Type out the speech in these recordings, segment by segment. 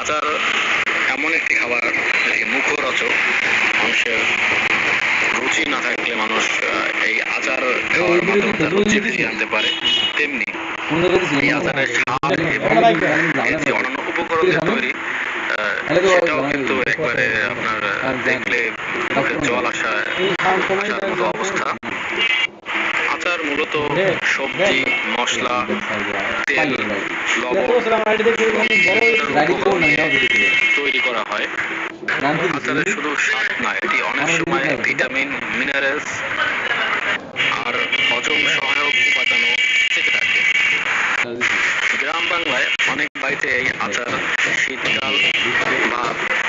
আচার এমন একটি খাবার যেটি মানুষের রুচি না থাকলে মানুষ এই আচার রুচি ফিরিয়ে আনতে পারে। তেমনি এই আচারের স্বাদ এবং অন্যান্য উপকরণ তৈরি সেটাও কিন্তু একবারে আপনার দেখলে জল আসা মতো অবস্থা। মূলত সবজি, মশলা, তেল, লবণ তৈরি করা হয়। আচারের শুধু স্বাদ না, এটি অনেক সময় ভিটামিন, মিনারেলস আর হজম সহায়ক উপাদানও থেকে থাকে। গ্রাম বাংলায় অনেক বাড়িতে এই আচার শীতকাল বা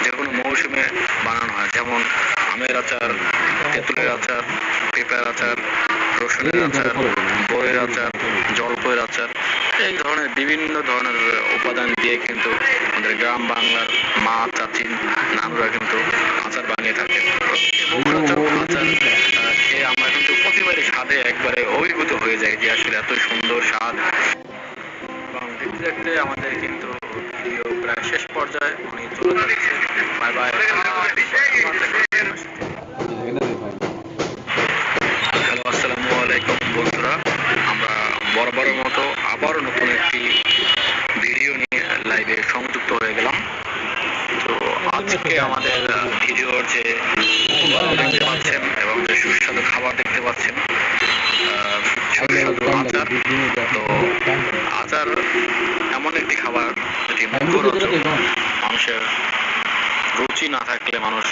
যে কোনো মৌসুমে বানানো হয়, যেমন আমের আচার, তেঁতুলের আচার, পেঁপের আচার রসুনের আচার বইয়ের আচার জলপয়ের আচার এই ধরনের বিভিন্ন ধরনের উপাদান দিয়ে কিন্তু আমাদের গ্রাম বাংলার মা চাচি নানুরা কিন্তু আচার বানিয়ে থাকে আচার খেয়ে আমরা কিন্তু প্রতিবারই স্বাদে একবারে অভিভূত হয়ে যাই যে আসলে এত সুন্দর স্বাদ। এবং দেখতে দেখতে আমাদের কিন্তু ভিডিও প্রায় শেষ পর্যায়ে উনি চলে যাচ্ছে। Bye bye. বন্ধুরা আমরা বরাবরের মতো আবারও নতুন একটি ভিডিও নিয়ে লাইভে সংযুক্ত হয়ে গেলাম। তো আজকে আমাদের ভিডিওর যে দেখতে পাচ্ছেন এবং যে সুস্বাদু খাবার দেখতে পাচ্ছেন সুস্বাদু আচার। তো আচার এমন একটি খাবার যেটি মুখরোচক মানুষের রুচি না থাকলে মানুষ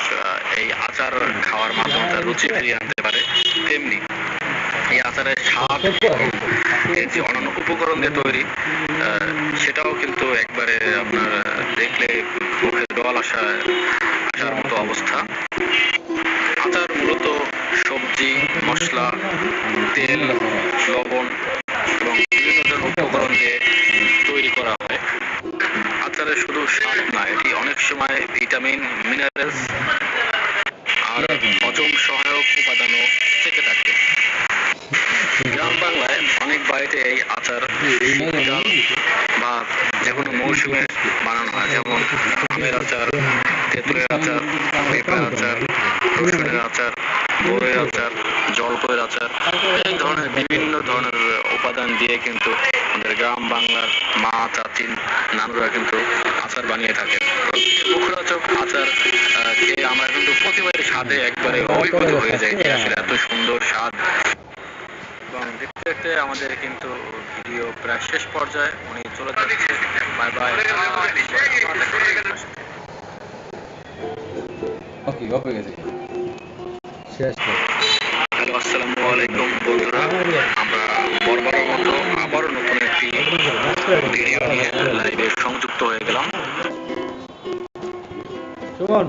এই আচার খাওয়ার মাধ্যমে তার রুচি ফিরিয়ে আনতে পারে। তেমনি আচারের স্বাদ যে অন্যান্য উপকরণ দিয়ে তৈরি সেটাও কিন্তু একবারে আপনার দেখলে মুখে জল আসা, আসার মতো অবস্থা। আচার মূলত সবজি, মশলা, তেল, লবণ এবং বিভিন্ন উপকরণ দিয়ে তৈরি করা হয়। আচারে শুধু স্বাদ না, এটি অনেক সময় ভিটামিন, মিনারেলস আর হজম সহায়ক উপাদানও থেকে থাকে গ্রাম বাংলায় বাড়িতে এই আচার বা যে কোনো মৌসুমে বানানো হয়, যেমন আমের আচার, তেঁতুলের আচার পেঁপের আচার, রসুনের আচার, বড়ের আচার জলপয়ের আচার, এই ধরনের বিভিন্ন ধরনের উপাদান দিয়ে কিন্তু আমাদের গ্রাম বাংলার মা, চাচি, নানুরা কিন্তু আচার বানিয়ে থাকেন। মুখরোচক আচার আমরা কিন্তু প্রতিবারই স্বাদে একবারে অভিভূত হয়ে যাই। যে আসলে এত সুন্দর স্বাদ এবং দেখতে দেখতে আমাদের কিন্তু ভিডিও প্রায় শেষ পর্যায়ে। উনি চলে যাচ্ছে। বাই বাই ওকে ওকে গেছে শেষ হ্যালো আসসালামু আলাইকুম বন্ধুরা। আমরা বরাবরের মতো আবারও নতুন একটি ভিডিও নিয়ে লাইভে সংযুক্ত হয়ে গেলাম। সুমন।